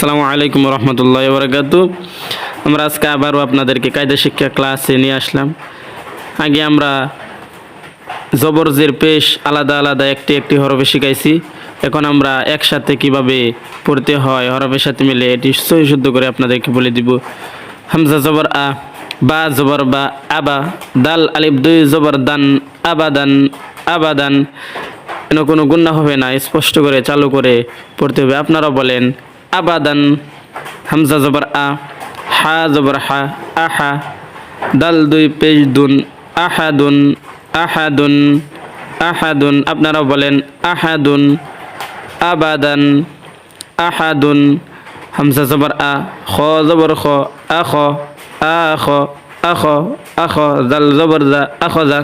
আসসালামু আলাইকুম রহমতুল্লাহ বরকাত আমরা আজকে আবারও আপনাদেরকে কায়দা শিক্ষা ক্লাসে নিয়ে আসলাম। আগে আমরা জবরজের পেশ আলাদা আলাদা একটি একটি হরফে শিখাইছি। এখন আমরা একসাথে কীভাবে পড়তে হয় হরফের সাথে মিলে এটি সহি শুদ্ধ করে আপনাদেরকে বলে দিব। হামজা জবর আ, বা জবর বা, আবা, দাল, আলিফ, দুই, জবর, দান, আবাদান আবাদান। যেন কোনো গুণা হবে না, স্পষ্ট করে, চালু করে পড়তে হবে। আপনারা বলেন আবাদান, হামজা জবর আ, হা জবর হা আহা দাল দুই পেজ দুন আহাদুন আহাদুন আহাদুন আপনারা বলেন আহাদুন আবাদান আহাদুন হামজা জবর আ, খ জবর খ আখ আখ আখ আখ জাল জবর জা আখজা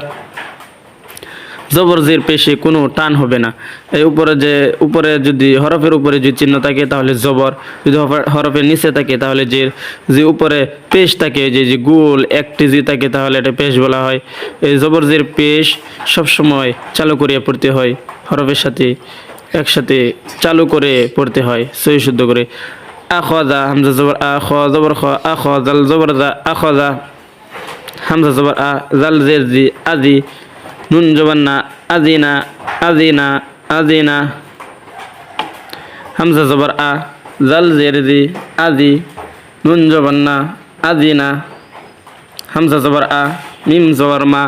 জবরজির পেশে কোনো টান হবে না। এই উপরে যে, উপরে যদি হরফের উপরে যে চিহ্ন থাকে, তাহলে জবর। যদি হরফের নিচে থাকে, তাহলে যে যে উপরে পেশ থাকে, যে যে গোল একটি যে থাকে, তাহলে এটা পেশ বলা হয়। এই জবরজির পেশ সবসময় চালু করিয়ে পড়তে হয়। হরফের সাথে, একসাথে চালু করে পড়তে হয়, সহি শুদ্ধ করে। আখদা হামজা জবর, আ, খ, জবর, খ আখ জাল, জবর দা আখদা হামজা জবর, আ, জাল, জের, জি আজি নুন জবর না আজিনা আজিনা আজিনা। হামজা জবর আ, জাল জের জি আজি। নুন জবর না আজিনা। হামজা জবর আ, মিম জবর মা,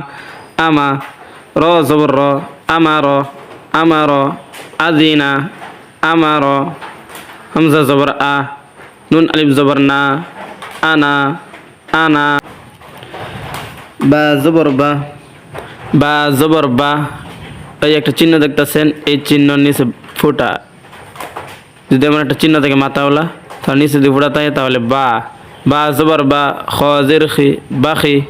আমা। র জবর র আমার আমার আজিনা আমার হামজা জবর আ, নুন আলিফ জবর না, আনা আনা। বা জবর বা। বা জবর বা এই একটা চিহ্ন দেখতেছেন, এই চিহ্ন নিচে ফোটা। যদি এমন একটা চিহ্ন থাকে মাথাওয়ালা, তাহলে নিচে যদি ফোটা থাকে, তাহলে বা। বা জবর বা খ, জের, খি বাখি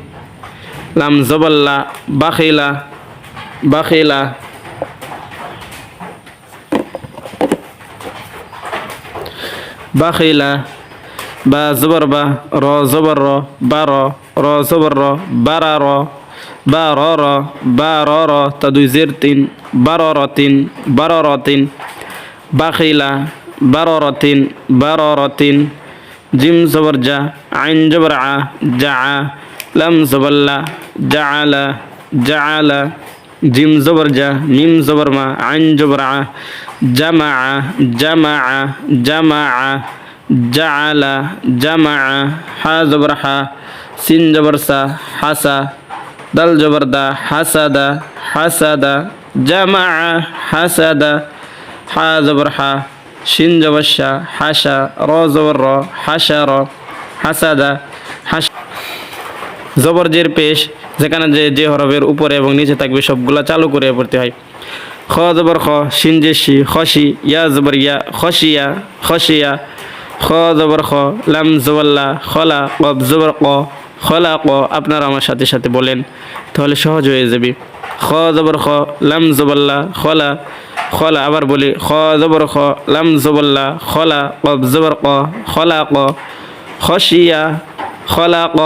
লাম জবল্লা বাখিলা বাখিলা বাখিলা বা জবর, বা, র, জবর, র, বা, র র, জবর, র বারা র। বা র র বা র র তা দুই জের তিন বারো র তিন বারো র তিন বাখিলা বারো র তিন বারো র তিন জিম জবর জা আইন জবর আ জা আ লাম জবল্লা জা আলা জা আলা জিম জবর জা মিম দাল জবরদা, হাসাদা হাসাদা, জামা, হাসাদা, হা জবর হা, শিন জবর হাসা, র জবর র, হাসা র, হাসাদা, হাস জবরজের পেশ, যেখানে যে যে হরফের উপরে এবং নিচে থাকবে সবগুলা চালু করে পড়তে হয়। খ জবর খ, শিন যে শি খসি ইয়া জবর ইয়া খসিয়া খসিয়া খ জবর খ, লাম জবল্লা খলা কব জবর ক খলা ক আপনারা আমার সাথে সাথে বলেন, তাহলে সহজ হয়ে যাবে। খ জবর খ, লাম জবল্লা, খলা খলা, আবার বলি, খ জবর খ, লাম জবল্লা, খলা কব জবর ক খলা ক খসিয়া খলা ক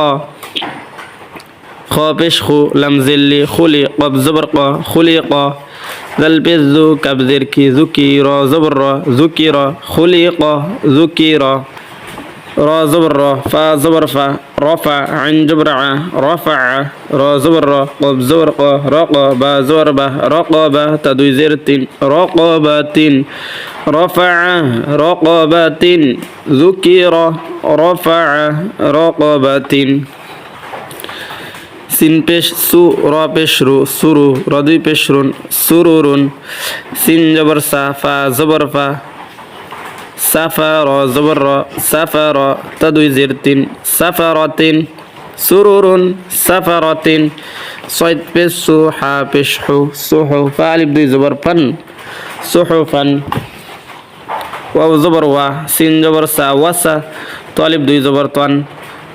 খ পেশ খু লাম জিল্লি, খুলি কব জবর ক, খুলি ক দল পেশ জু কাব জের কি জুকি র জবর র জবর র, ফা জবর ফা রফা আইন জবর আ রফা র জবর র, কব জবর ক, র ক বা জবর বা, র ক বা তা দুই জের তিন, র ক বা তিন রফা র ক বা তিন জুকি র রফা র ক বা তিন। সিন পেশ সু, র পেশ রু সুরু র দুই পেশ রুন সুরুরুন সিন জবর সা, ফা জবর ফা সাফা র জবর র সাফা র তা দুই জের তিন সাফা র তিন সুরুরুন সাফা র তিন ছয় পেশ সু হা পেশ হু সুহু ফা আলিফ দুই জবর ফান সুহু ফান ওয়াও জবর ওয়া, সিন জবর সা, ওয়াসা তালিব দুই জবর তান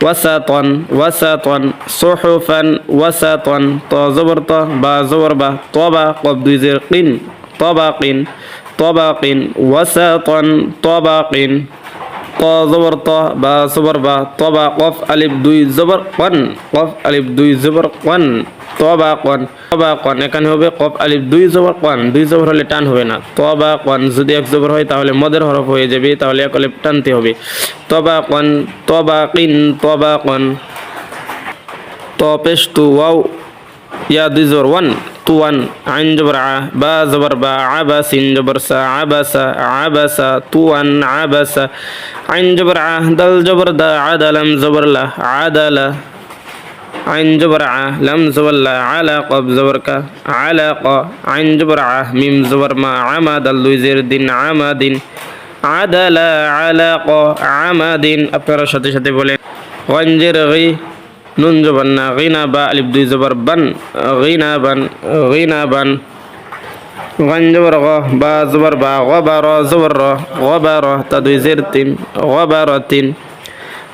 ওয়াসাতন ওয়াসাতন সুহুফান ওয়াসাতন ত জবর ত, বা জবর বা তবা কব দুই জের কিন তবাকিন ওয়াসাতন তবাকিন ত জবর ত বা জবর বা তবা কফ আলিফ দুই জবর কন কফ আলিফ দুই কন তবা কন তবা কন এখানে হবে কফ আলিফ দুই জবর কন দুই জবর হলে টান হবে না তবা কন যদি এক জবর হয় তাহলে মদের হরফ হয়ে যাবে, তাহলে এক আলিফ টানতে হবে তবা কন তবা কিন তবা কন তপেশ তু ওয়াও, ইয়া, দুই ওয়ান তু ওয়ান আইন জবর আ বা জবর বা আবা সিন জবর সা আবাসা আবাসা তু ওয়ান আবাসা আইন জবর আ দাল জবর দা আদালাম জবর লা আদালা عين جبر ع لم زبر لا على قب زبر ك على ق عين جبر ع ميم زبر ما عمد اللي زير دين عمد عدل على ق عمد আপনারা সাথে সাথে বলেন গঞ্জের গি নুন জবর না গিনা বা আলিফ দুই জবর বান গিনা বান গিনা বান গঞ্জবর গ বা জবর বা গবার জবর র গবার তা দুই জের তিন গবার তিন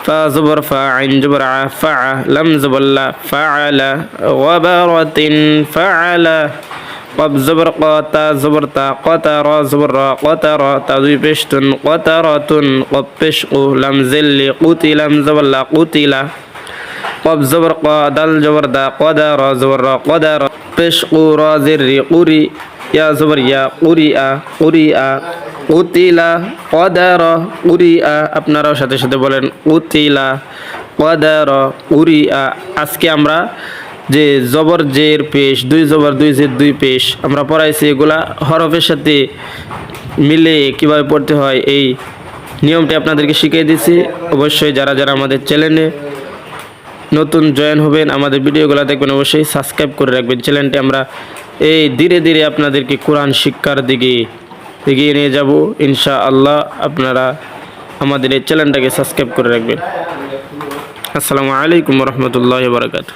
فا زبر فا عين جبر ع فع لم زبر لا فعل غبرة فعل قب زبر قاتا زبر تا قطر زبر را قطر تذوي بشتن قطرة قب بشق لم زل قتل لم زبر لا قتل কব জবর ক দাল জবর দা কদা র জবর র কদা র পেশ কু র জের রি উরি ইয়া জবর ইয়া উরি আ উরি আ উতিলা কদার উরি আ আপনারাও সাথে সাথে বলেন উতিলা কদার উরি আ আজকে আমরা যে জবর জের পেশ, দুই জবর, দুই জের, দুই পেশ, আমরা পড়াইছি এগুলা হরফের সাথে মিলে কীভাবে পড়তে হয়, এই নিয়মটি আপনাদেরকে শিখিয়ে দিছি অবশ্যই যারা যারা আমাদের চ্যানেলে নতুন জয়েন হবেন, আমাদের ভিডিওগুলো দেখবেন অবশ্যই সাবস্ক্রাইব করে রাখবেন। চ্যানেলটি আমরা এই ধীরে ধীরে আপনাদেরকে কোরআন শিক্ষার দিকে এগিয়ে নিয়ে যাব। ইনশা আল্লাহ আপনারা আমাদের এই চ্যানেলটাকে সাবস্ক্রাইব করে রাখবেন। আসসালামু আলাইকুম রহমতুল্লাহ বারকাত